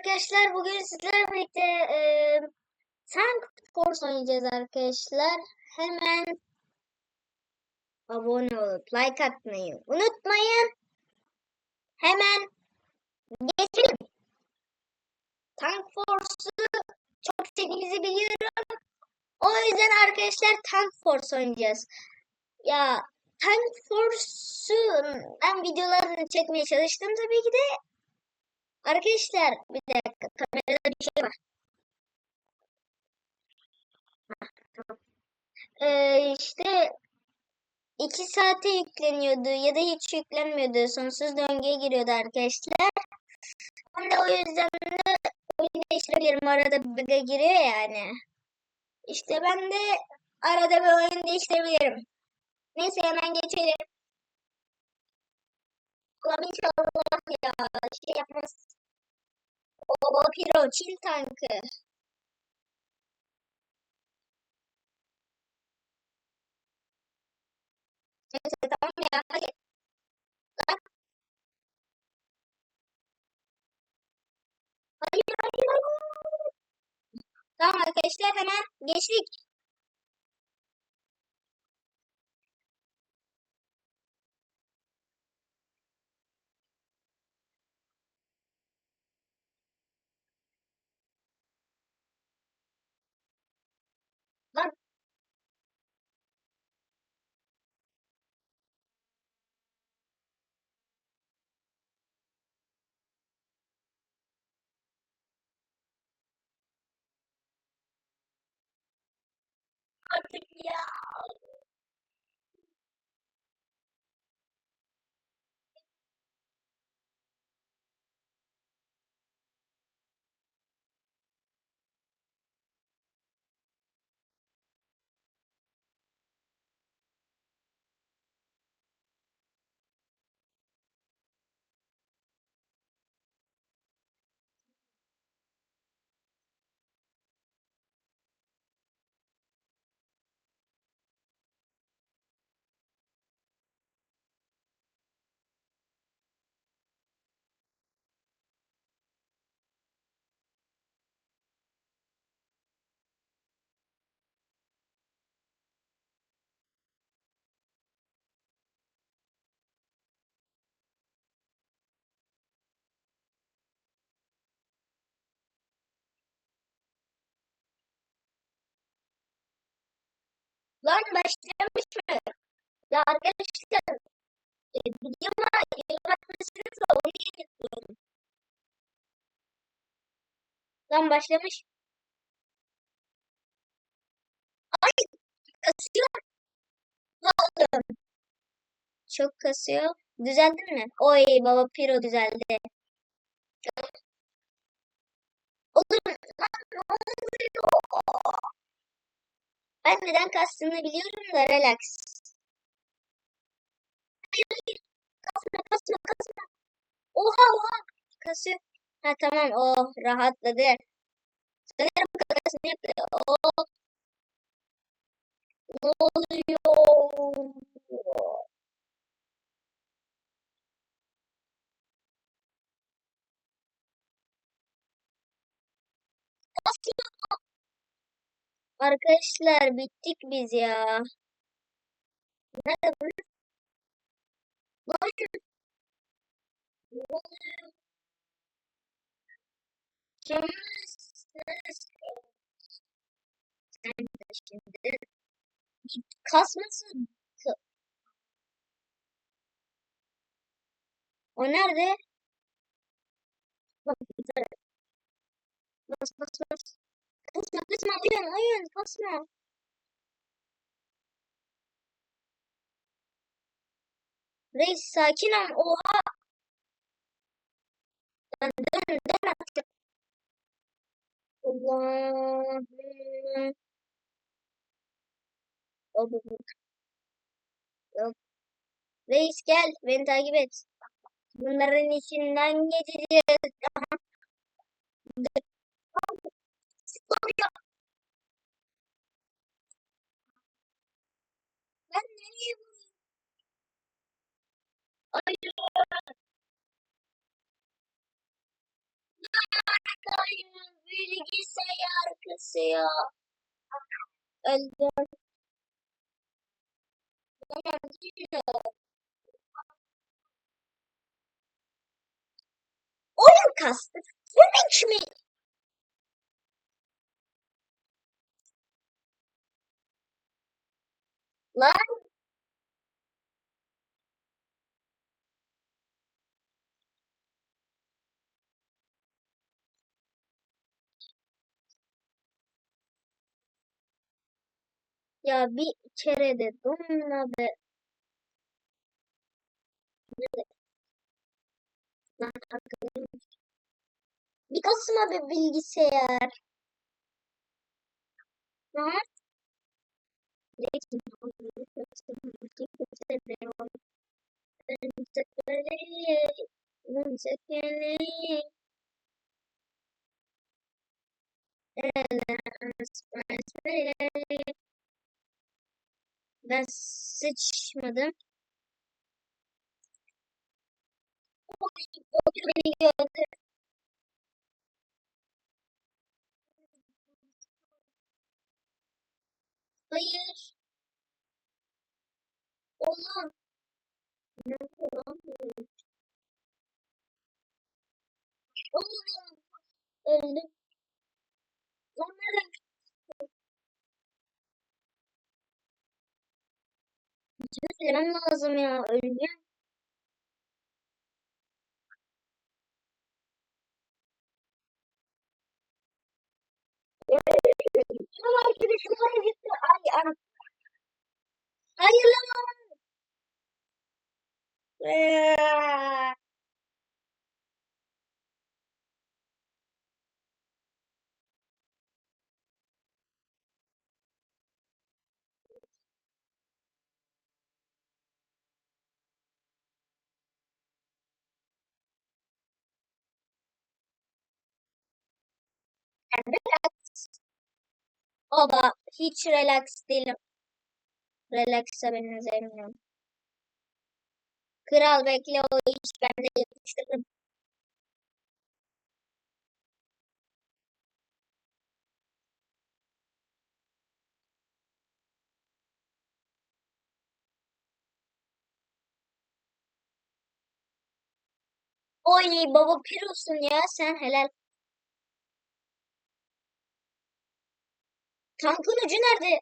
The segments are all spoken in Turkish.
arkadaşlar. Bugün sizlerle birlikte e, Tank Force oynayacağız arkadaşlar. Hemen abone olup like atmayı unutmayın. Hemen geçelim. Tank Force'u çok sevdiğinizi biliyorum. O yüzden arkadaşlar Tank Force oynayacağız. Ya Tank Force'u ben videolarını çekmeye çalıştım tabii ki de Arkadaşlar bir dakika kamerada bir şey var. Ee, işte iki saate yükleniyordu ya da hiç yüklenmiyordu. Sonsuz döngüye giriyordu arkadaşlar. Ben de o yüzden de oyunu değiştirebilirim. Arada bug'a giriyor yani. İşte ben de arada bir oyun değiştirebilirim. Neyse hemen geçelim. İnşallah ya şey yapmaz. O Piro Çin tankı. Neyse tamam ya hadi. Hayır hayır hayır. Tamam arkadaşlar hemen geçtik. Lan. Artık ya. Lan başlamış mı? Ya arkadaşlar e, videoma yorum atmışsınız da onu. Lan başlamış. Ay kasıyor. Oğlum. Çok kasıyor. Düzeldin mi? Oy baba Piro düzeldi. Oğlum lan Ben neden kastığını biliyorum da relax. Kasma kasma kasma. Oha oha. Kasıyor. Ha tamam oh rahatladı. Sanırım kakasını yapıyor. Oh. Ne oluyor? Kasıyor. Arkadaşlar bittik biz ya. Nerede bu? Şimdi kasmasın. Ka- O nerede? Bak. Bas bas bas. Kasma kasma oyun oyun kasma. Reis sakin ol. Oha. Dön dön dön artık. Allah'ım. Yok. Reis gel beni takip et. Bunların içinden geçeceğiz. Bilgisayar kısıyor. Öldüm. Oyun kastı. Demek mi? Lan ya bir kere de. Lan arkadaşım. Bir kasma bir bilgisayar. Ha? Ben sıçmadım. Beni. Hayır. Oğlum. Ne olan Oğlum. Öldüm. Onları söylemem lazım ya. Öleceğim. Şunun arkadaşım oraya gitti. Ay ana. Hayır lan. Eee. Relax. Baba hiç relax değilim. Relax'a benzemiyorum. Kral bekle o iş ben de yapıştırırım. Oy baba pirosun ya sen helal. Tankın ucu nerede?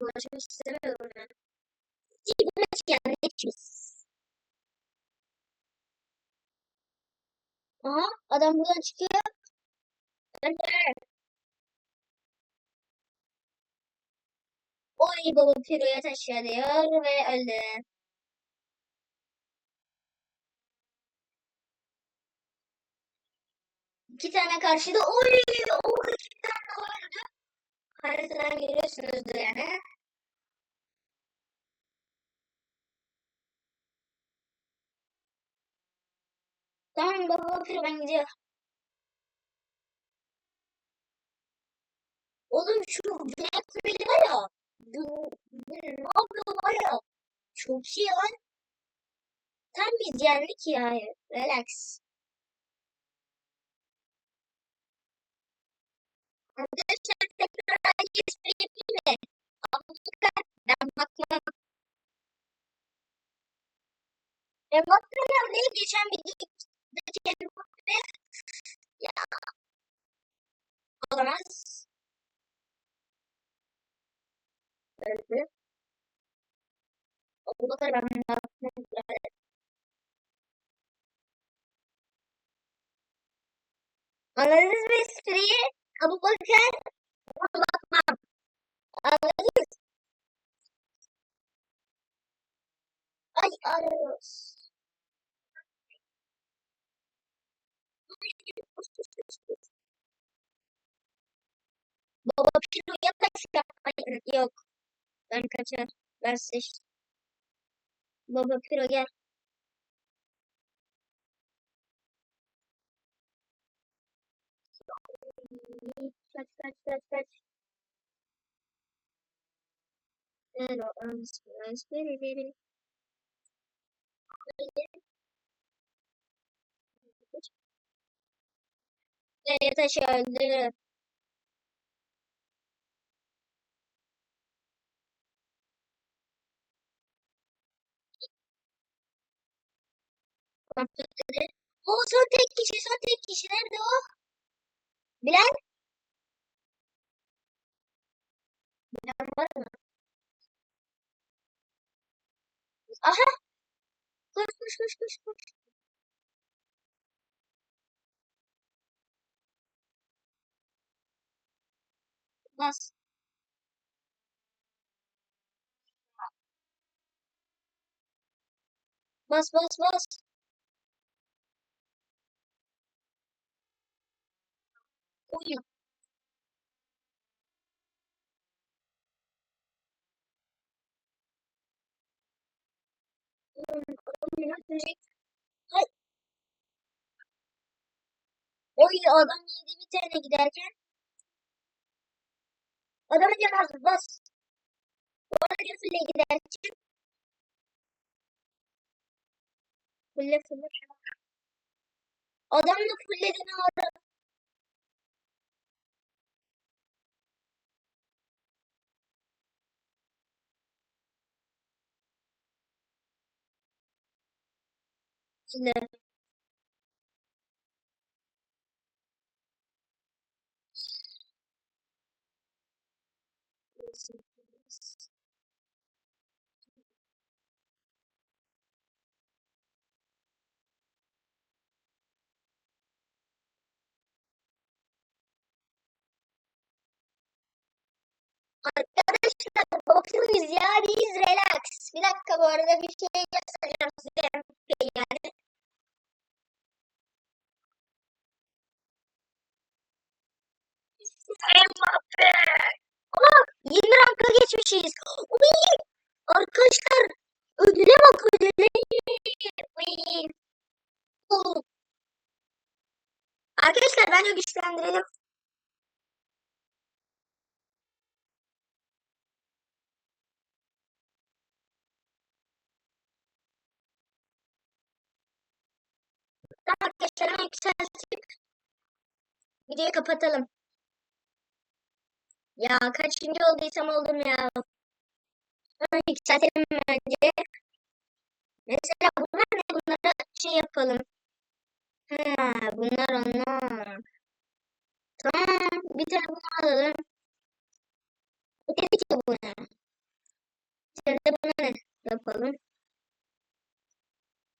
Dolaşmak istemiyorum ben. İyi bu maç yani geçmiş. Aha adam buradan çıkıyor. Önder. Oy baba piroya taşıyor diyor ve öldü. İki tane karşıda oy o iki tane öldü. Haritadan görüyorsunuzdur yani. Tamam baba piro ben gidiyorum. Oğlum şu Güney Koreli var ya. Gün, ne yapıyor var ya. Çok şey lan. Tam biz yendik ya. Relax. Arkadaşlar tekrar herkes yapayım mi? Abdülkadir ben bakmam. Ben bakmam değil geçen videodaki Mbappe. Ya. Olamaz. Öldü. Abdülkadir ben bakmam. Anladınız mı espriyi? Abu Bakar bakmam. Anladınız? Ay arıyoruz. Baba piro yaparsa hayır yok. Ben kaçar. Ben seç. Baba Piro gel. Kaç kaç kaç kaç. Ben o özgürleri. Ne taşı öldürür. Öldü. Kompüteri. O son tek kişi, son tek kişi. Nerede o? Bilen? Bilen var mı? Aha! Koş koş koş koş koş. Bas. Bas bas bas. Oyun. Oy adam yedi bir tane giderken. Adamı cevaz bas. Bu arada fulle giderken. Fulle fulle. Adamla fullediğini ara. Fulle. Arkadaşlar bakıyoruz ya biz relax. Bir dakika bu arada bir şey göstereceğim size. Yani. Mbappe. Ama 20 ranka geçmişiz. Uy! Arkadaşlar ödüle bak ödüle. Arkadaşlar bence güçlendirelim. Arkadaşlar yükseltip videoyu kapatalım. Ya kaçıncı olduysam oldum ya. Hemen yükseltelim bence. Mesela bunlar ne? Bunlara şey yapalım. Ha, bunlar onlar. Tamam. Bir tane bunu alalım. Dedi ki bu ne? Şimdi de buna ne yapalım?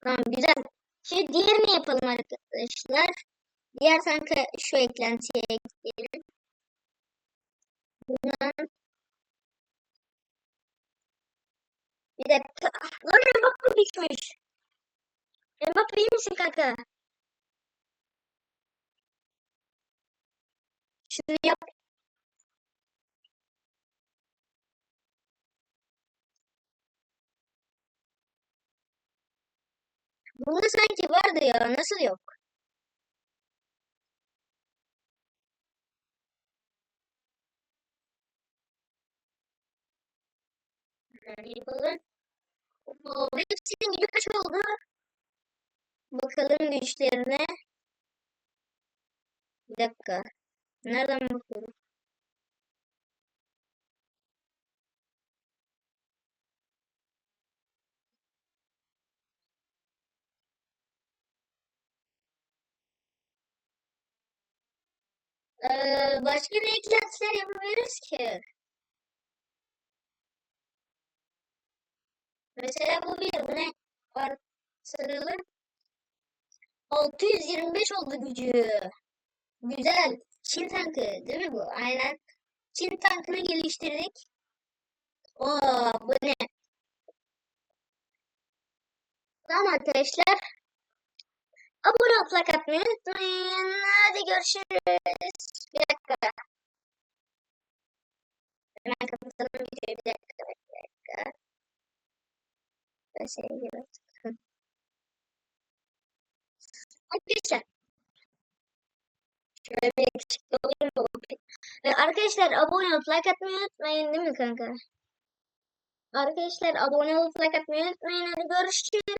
Tamam güzel. Şimdi diğerini yapalım arkadaşlar. Diğer tankı şu eklentiye ekleyelim. Bir dakika. Lan Mbappe düşmüş. Mbappe iyi misin kanka? Şunu yap. Bunda sanki vardı ya. Nasıl yok? Yani yapalım. Hepsinin kaç oldu? Bakalım güçlerine. Bir dakika. Nereden bakıyorum? Ee, başka ne eklentiler yapabiliriz ki? Mesela bu bir ne? Var sarılı. 625 oldu gücü. Güzel. Çin tankı değil mi bu? Aynen. Çin tankını geliştirdik. Oo bu ne? Tamam arkadaşlar. Abone olup like atmayı unutmayın. Hadi görüşürüz. Bir dakika. Hemen kapatalım videoyu. Bir dakika. Bir dakika. Seni görüyorum. Arkadaşlar. Şöyle bir yakışıklı olayım da Ve arkadaşlar abone olup like atmayı unutmayın değil mi kanka? Arkadaşlar abone olup like atmayı unutmayın. Hadi görüşürüz.